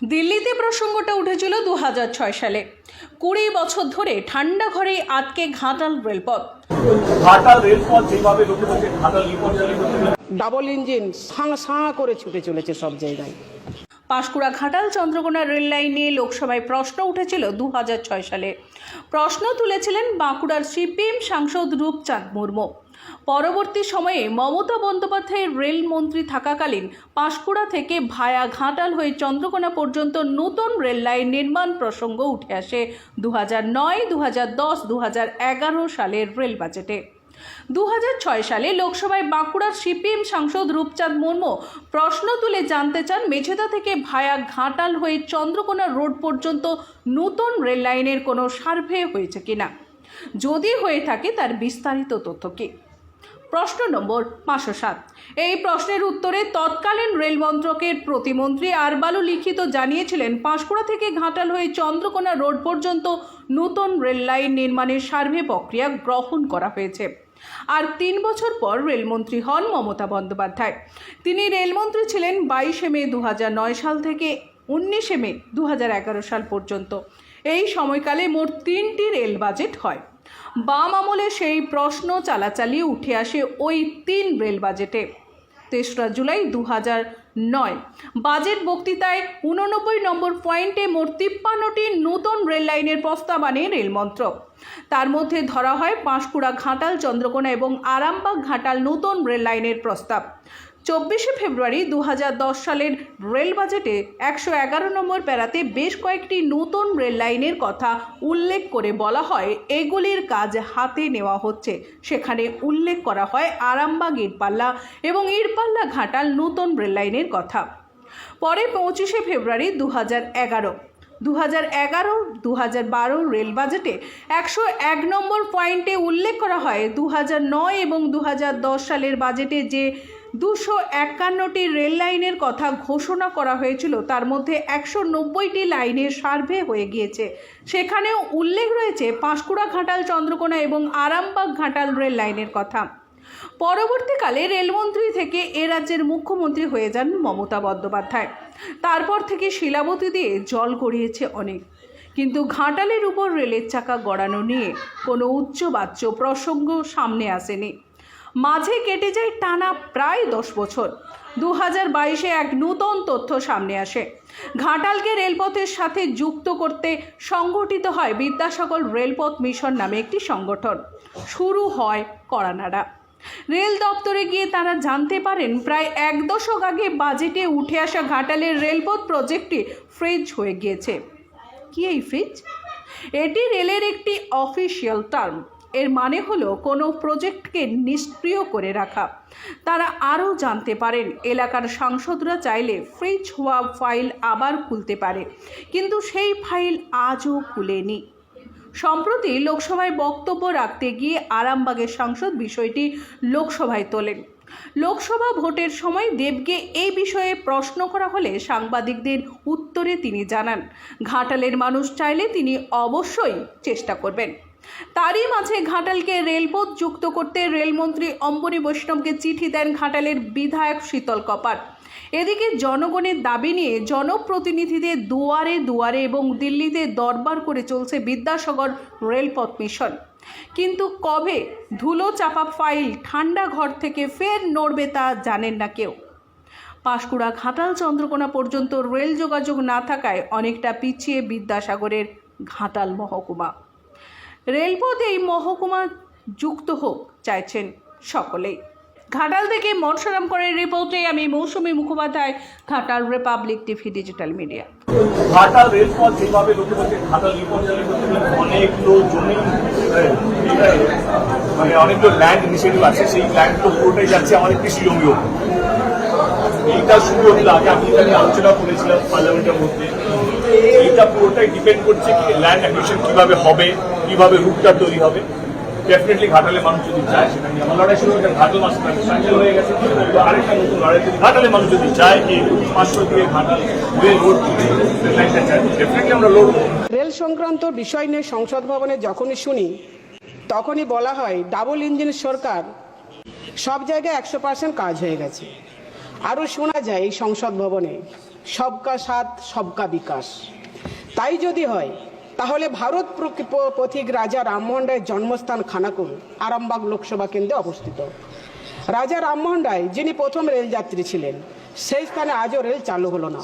দিল্লিতে প্রসঙ্গটা উঠেছিল দু হাজার ছয় সালে। কুড়ি বছর ধরে ঠান্ডা ঘরেই আটকে ঘাটাল রেলপথ। ঘাটাল রেলপথ যেভাবে ঘাটাল ডাবল ইঞ্জিন সাঁ সাঁ করে ছুটে চলেছে সব জায়গায়। পাঁশকুড়া ঘাটাল চন্দ্রকোনা রেল লাইন নিয়ে লোকসভায় প্রশ্ন উঠেছিল দু হাজার ছয় সালে। প্রশ্ন তুলেছিলেন বাঁকুড়ার সিপিএম সাংসদ রূপচাঁদ মুর্মু। পরবর্তী সময়ে মমতা বন্দ্যোপাধ্যায়ের রেলমন্ত্রী থাকাকালীন পাঁশকুড়া থেকে ভায়া ঘাটাল হয়ে চন্দ্রকোনা পর্যন্ত নতুন রেল লাইন নির্মাণ প্রসঙ্গ উঠে আসে দু হাজার নয় দু হাজার দশ দু হাজার এগারো সালের রেল বাজেটে। দু হাজার ছয় সালে লোকসভায় বাঁকুড়ার সিপিএম সাংসদ রূপচাঁদ মুর্মু প্রশ্ন তুলে জানতে চান মেছেদা থেকে ভায়া ঘাটাল হয়ে চন্দ্রকোনা রোড পর্যন্ত নতুন রেল লাইনের কোনো সার্ভে হয়েছে কিনা। যদি হয়ে থাকে তার বিস্তারিত তথ্য কী? প্রশ্ন নম্বর পাঁচশো সাত। এই প্রশ্নের উত্তরে তৎকালীন রেল মন্ত্রকের প্রতিমন্ত্রী আরবালু লিখিত জানিয়েছিলেন, পাঁশকুড়া থেকে ঘাটাল হয়ে চন্দ্রকোনা রোড পর্যন্ত নতুন রেল লাইন নির্মাণের সার্ভে প্রক্রিয়া গ্রহণ করা হয়েছে। আর তিন বছর পর রেলমন্ত্রী হন মমতা বন্দ্যোপাধ্যায়। তিনি রেলমন্ত্রী ছিলেন বাইশে মে দু হাজার নয় সাল থেকে উনিশে মে দু হাজার এগারো সাল পর্যন্ত। এই সময়কালে মোট তিনটি রেল বাজেট হয়। বাম আমলে সেই প্রশ্ন চালাচালি উঠে আসে ওই তিন রেল বাজেটে। তেসরা জুলাই দু হাজার নয়। বাজেট বক্তৃতায় উননব্বই নম্বর পয়েন্টে মোট তিপ্পান্নটি নতুন রেল লাইনের প্রস্তাব আনে রেলমন্ত্রক তার মধ্যে ধরা হয় পাঁশকুড়া ঘাটাল, চন্দ্রকোনা এবং আরামবাগ ঘাটাল নতুন রেল লাইনের প্রস্তাব। চব্বিশে ফেব্রুয়ারি দু হাজার দশ সালের রেল বাজেটে একশো এগারো নম্বর প্যারাতে বেশ কয়েকটি নতুন রেল লাইনের কথা উল্লেখ করে বলা হয়, এগুলির কাজ হাতে নেওয়া হচ্ছে। সেখানে উল্লেখ করা হয় আরামবাগ, ইটপাল্লা এবং ইটপাল্লা ঘাটাল নতুন রেল লাইনের কথা। পরে পঁচিশে ফেব্রুয়ারি দু এগারো দু হাজার এগারো দু হাজার বারো রেল বাজেটে একশো এক নম্বর পয়েন্টে উল্লেখ করা হয় দু হাজার নয় এবং দু হাজার দশ সালের বাজেটে যে দুশো একান্নটি রেল লাইনের কথা ঘোষণা করা হয়েছিল। তার মধ্যে একশো নব্বইটি লাইনের সার্ভে হয়ে গিয়েছে। সেখানেও উল্লেখ রয়েছে পাঁশকুড়া, ঘাটাল, চন্দ্রকোনা এবং আরামবাগ, ঘাটাল রেল লাইনের কথা। পরবর্তীকালে রেলমন্ত্রী থেকে এ রাজ্যের মুখ্যমন্ত্রী হয়ে যান মমতা বন্দ্যোপাধ্যায়। তারপর থেকে শিলাবতী দিয়ে জল গড়িয়েছে অনেক। কিন্তু ঘাটালের উপর রেলের চাকা গড়ানো নিয়ে কোনো উচ্চবাচ্য প্রসঙ্গ সামনে আসেনি। মাঝে কেটে যায় টানা প্রায় দশ বছর। দু হাজার বাইশে এক নূতন তথ্য সামনে আসে। ঘাটালকে রেলপথের সাথে যুক্ত করতে সংগঠিত হয় বিদ্যাসাগর রেলপথ মিশন নামে একটি সংগঠন। শুরু হয় কড়ানাড়া। রেল দপ্তরে গিয়ে তারা জানতে পারেন, প্রায় এক দশক আগে বাজেটে উঠে আসা ঘাটালের রেলপথ প্রজেক্টটি ফ্রিজ হয়ে গিয়েছে। কি এই ফ্রিজ? এটি রেলের একটি অফিসিয়াল টার্ম। এর মানে হলো কোনো প্রজেক্টকে নিষ্ক্রিয় করে রাখা। তারা আরও জানতে পারেন, এলাকার সাংসদরা চাইলে ফ্রিজ হওয়া ফাইল আবার খুলতে পারে, কিন্তু সেই ফাইল আজও খুলেনি। সম্প্রতি লোকসভায় বক্তব্য রাখতে গিয়ে আরামবাগের সাংসদ বিষয়টি লোকসভায় তোলেন। লোকসভা ভোটের সময় দেবকে এই বিষয়ে প্রশ্ন করা হলে সাংবাদিকদের উত্তরে তিনি জানান, ঘাটালের মানুষ চাইলে তিনি অবশ্যই চেষ্টা করবেন। তারই মাঝে ঘাটালকে রেলপথ যুক্ত করতে রেলমন্ত্রী অম্বরী বৈষ্ণবকে চিঠি দেন ঘাটালের বিধায়ক শীতল কপাট এদিকে জনগণের দাবি নিয়ে জনপ্রতিনিধিদের দুয়ারে দুয়ারে এবং দিল্লিতে দরবার করে চলছে বিদ্যাসাগর রেলপথ মিশন। কিন্তু কবে ধুলো চাপা ফাইল ঠান্ডা ঘর থেকে ফের নড়বে তা জানেন না কেউ। পাঁশকুড়া, ঘাটাল, চন্দ্রকোনা পর্যন্ত রেল যোগাযোগ না থাকায় অনেকটা পিছিয়ে বিদ্যাসাগরের ঘাটাল মহকুমা। রেলপথ এই মহকুমা যুক্ত হোক, চাইছেন সকলেই। ঘাটাল থেকে মৎসরাম করে রিপোর্টে আমি Mousumi Mukhopadhyay, Ghatal republic TV digital media. Ghatal রেলপথ যেভাবে ঘাটাল বিপর্যয় অনেকগুলো জমি মানে অনেকগুলো ল্যান্ড ইনিশিয়েটিভ আছে, সেই ল্যান্ডগুলো পুরোটাই যাচ্ছে আমাদের কৃষি জমিও। এইটা শুরু হলো আগে আমি আলোচনা করেছিলাম পার্লামেন্টের মধ্যে, এইটা পুরোটাই ডিপেন্ড করছে কি ল্যান্ড অ্যাকুইশন কীভাবে হবে। কীভাবে রুটটা তৈরি হবে? ডেফিনেটলি ঘাটালে মানুষ যদি চায় সেটা লড়াই শুরু হয়ে ঘাটাল মাস ক্যান্সেল হয়ে গেছে আরেকটা নতুন লড়াই যদি ঘাটালে মানুষ যদি চায় কি পাঁচশো দিয়ে ঘাটাল রেল রোড লাইনটা চায় ডেফিনেটলি আমরা লড়বো। রেল সংক্রান্ত বিষয় নিয়ে সংসদ ভবনে যখনই শুনি, তখনই বলা হয় ডাবল ইঞ্জিন সরকার, সব জায়গায় একশো পার্সেন্ট কাজ হয়ে গেছে। আরও শোনা যায় এই সংসদ ভবনে, সবকা সাথ, সবকা বিকাশ। তাই যদি হয় তাহলে ভারত পথিক রাজা রামমোহন রায়ের জন্মস্থান খানাকুল, আরামবাগ লোকসভা কেন্দ্রে অবস্থিত। রাজা রামমোহন রায়, যিনি প্রথম রেলযাত্রী ছিলেন, সেই স্থানে আজও রেল চালু হলো না।